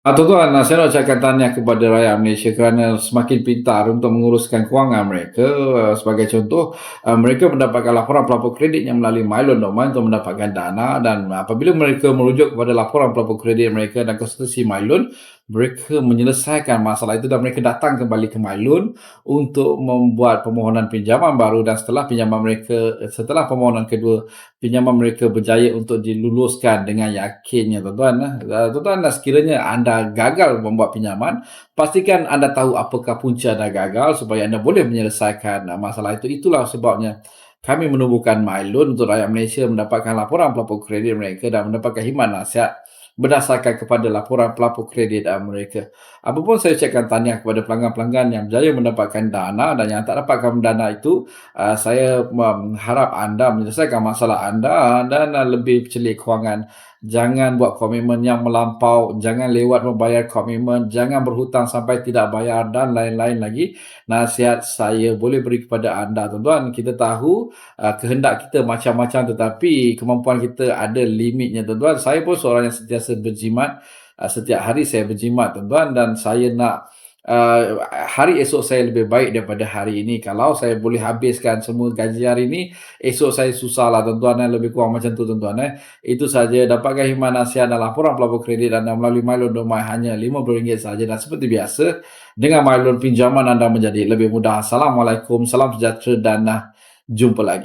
Ah, tuan-tuan, ah, saya nak ucapkan tahniah kepada rakyat Malaysia kerana semakin pintar untuk menguruskan kewangan mereka. Ah, Sebagai contoh, mereka mendapatkan laporan pelapor kredit yang melalui Domain untuk mendapatkan dana dan apabila mereka merujuk kepada laporan pelapor kredit mereka dan konstitusi Mylon, mereka menyelesaikan masalah itu dan mereka datang kembali ke Mylon untuk membuat permohonan pinjaman baru dan setelah pinjaman mereka setelah permohonan kedua pinjaman mereka berjaya untuk diluluskan dengan yakinnya tuan-tuan. Ah, Tuan-tuan, sekiranya anda gagal membuat pinjaman, pastikan anda tahu apakah punca anda gagal supaya anda boleh menyelesaikan ah, masalah itu. Itulah sebabnya kami menubuhkan MyLoan untuk rakyat Malaysia mendapatkan laporan pelapor kredit mereka dan mendapatkan khidmat nasihat berdasarkan kepada laporan pelapor kredit ah, mereka. Apapun saya ucapkan tahniah kepada pelanggan-pelanggan yang berjaya mendapatkan dana dan yang tak dapatkan dana itu, ah, saya harap anda menyelesaikan masalah anda dan ah, lebih celik kewangan. Jangan buat komitmen yang melampau, jangan lewat membayar komitmen, jangan berhutang sampai tidak bayar dan lain-lain lagi. Nasihat saya boleh beri kepada anda tuan-tuan. Kita tahu uh, kehendak kita macam-macam tetapi kemampuan kita ada limitnya tuan-tuan. Saya pun seorang yang sentiasa berjimat. Uh, setiap hari saya berjimat tuan-tuan dan saya nak uh, hari esok saya lebih baik daripada hari ini. Kalau saya boleh habiskan semua gaji hari ini, esok saya susah lah tuan-tuan. Eh. Lebih kurang macam tu tuan-tuan. Eh. Itu saja. Dapatkan himan nasihat dan laporan pelapor kredit anda melalui MyLoan Domai hanya RM50 saja. Dan seperti biasa, dengan MyLoan pinjaman anda menjadi lebih mudah. Assalamualaikum, salam sejahtera dan uh, jumpa lagi.